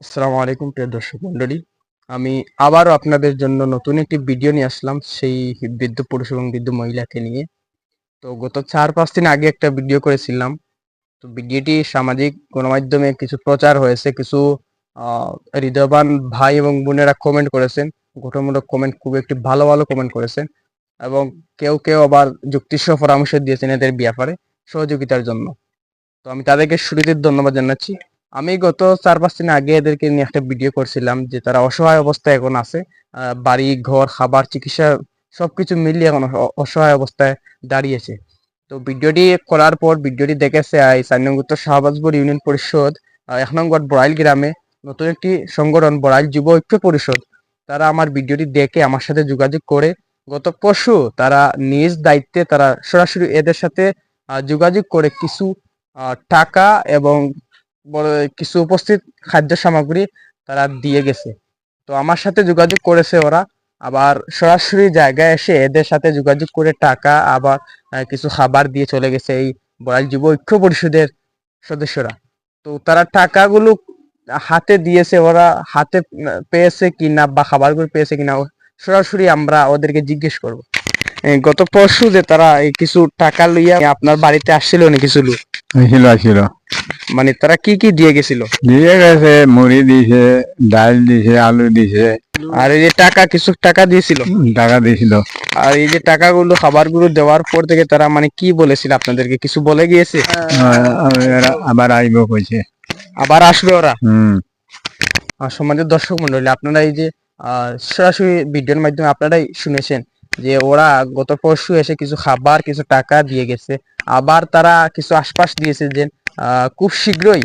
আসসালামু আলাইকুম, প্রিয় দর্শক মন্ডলী আমি আবারও আপনাদের জন্য নতুন একটি ভিডিও নিয়ে আসলাম, সেই বৃদ্ধ পুরুষ এবং বৃদ্ধ মহিলাকে নিয়ে। তো গত চার, পাঁচ দিন আগে একটা ভিডিও করেছিলাম। তো ভিডিওটি সামাজিক গণমাধ্যমে কিছু প্রচার হয়েছে, কিছু হৃদয়বান ভাই এবং বোনেরা কমেন্ট করেছেন। গঠনমূলক কমেন্ট খুব একটি ভালো ভালো কমেন্ট করেছেন এবং কেউ কেউ আবার যুক্তিসহ পরামর্শ দিয়েছেন এদের ব্যাপারে সহযোগিতার জন্য। তো আমি তাদেরকে শুরুতে ধন্যবাদ জানাচ্ছি। আমি গত চার পাঁচ দিন আগে এদেরকে নিয়ে একটা ভিডিও করছিলাম যে তারা অসহায় অবস্থায় এখন আছে। বাড়ি, ঘর, খাবার, চিকিৎসা সবকিছু মিলিয়ে এখন অসহায় অবস্থায় দাঁড়িয়েছে। তো ভিডিওটি করার পর ভিডিওটি দেখেছে এই চার শাহবাজপুর ইউনিয়ন পরিষদ এক নম্বর বড়াইল গ্রামে নতুন একটি সংগঠন বড়াইল যুব ঐক্য পরিষদ। তারা আমার ভিডিওটি দেখে আমার সাথে যোগাযোগ করে গত পরশু তারা নিজ দায়িত্বে তারা সরাসরি এদের সাথে যোগাযোগ করে কিছু টাকা এবং কিছু উপস্থিত খাদ্য সামগ্রী তারা দিয়ে গেছে। তো আমার সাথে যোগাযোগ করেছে ওরা। আবার সরাসরি জায়গায় এসে এদের সাথে যোগাযোগ করে টাকা, আবার কিছু খাবার দিয়ে চলে গেছে এই বড়াইল যুব ঐক্য পরিষদের সদস্যরা। তো তারা টাকাগুলো হাতে দিয়েছে, ওরা হাতে পেয়েছে কিনা বা খাবারগুলো পেয়েছে কিনা সরাসরি আমরা ওদেরকে জিজ্ঞেস করব। গত পরশু যে তারা কিছু টাকা লইয়া আপনার বাড়িতে আসছিল না কিছু লোক? ছিল ছিল মানে তারা কি কি দিয়ে গেছিল? দিয়ে গেছে মুড়ি দিছে ডাল দিছে আলু দিছে। আর এই যে টাকা কিছু টাকা দিয়েছিল? টাকা দিছিল আর এই যে টাকাগুলো খাবারগুলো দেওয়ার পর থেকে তারা মানে কি বলেছিল আপনাদেরকে? কিছু বলে গিয়েছে? আবার- আইব কইছে। আবার আসবে ওরা? হম। আর সমাজের দর্শক মন্ডলী আপনারা এই যে আহ, সরাসরি ভিডিওর মাধ্যমে আপনারাই শুনেছেন যে ওরা গত পরশু এসে কিছু খাবার কিছু টাকা দিয়ে গেছে। আবার তারা কিছু আশপাশ দিয়েছে যে খুব শীঘ্রই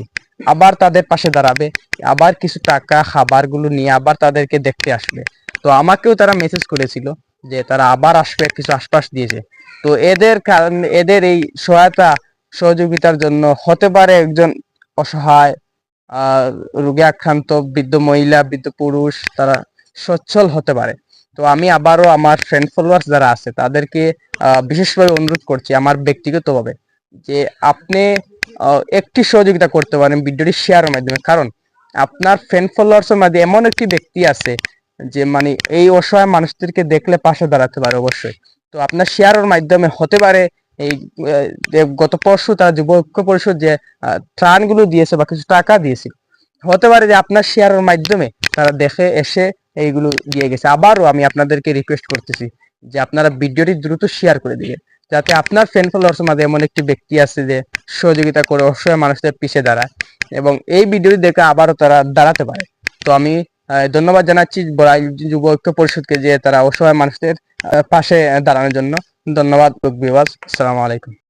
আবার তাদের পাশে দাঁড়াবে, আবার কিছু টাকা, খাবারগুলো নিয়ে আবার তাদেরকে দেখতে আসবে। তো আমাকেও তারা মেসেজ করেছিল যে তারা আবার আসবে, কিছু আশপাশ দিয়েছে। তো এদের কারণ, এদের এই সহায়তা, সহযোগিতার জন্য হতে পারে একজন অসহায় রোগে আক্রান্ত, বৃদ্ধ মহিলা, বৃদ্ধ পুরুষ, তারা সচ্ছল হতে পারে। তো আমি আবারও আমার ফ্রেন্ড ফলোয়ার্স যারা আছে, তাদেরকে বিশেষভাবে অনুরোধ করছি আমার ব্যক্তিগতভাবে যে আপনি একটি সহযোগিতা করতে পারেন ভিডিওটি শেয়ারের মাধ্যমে। কারণ আপনার ফ্রেন্ড ফলোয়ার্সের মধ্যে এমন একটি ব্যক্তি আছে যে মানে এই অসহায় মানুষদেরকে দেখলে পাশে দাঁড়াতে পারে অবশ্যই। তো আপনার শেয়ারের মাধ্যমে হতে পারে এই গত পরশু তারা যুব ঐক্য পরিষদ যে ত্রাণগুলো দিয়েছে বা কিছু টাকা দিয়েছিল হতে পারে যে আপনার শেয়ারের মাধ্যমে তারা দেখে, এসে এইগুলো দিয়ে গেছে। আবারও আমি আপনাদেরকে রিকোয়েস্ট করতেছি যে আপনারা ভিডিওটি দ্রুত শেয়ার করে দিবেন। যাতে আপনার ফ্রেন্ড ফলোয়ার্সের মাঝে এমন একটি ব্যক্তি আছে যে সহযোগিতা করে অসহায় মানুষদের পিছিয়ে দাঁড়ায় এবং এই ভিডিওটি দেখে আবারও তারা দাঁড়াতে পারে। তো আমি ধন্যবাদ জানাচ্ছি বড়াইল যুব ঐক্য পরিষদকে যে তারা অসহায় মানুষদের পাশে দাঁড়ানোর জন্য। ধন্যবাদ বিবাস আসসালামু আলাইকুম।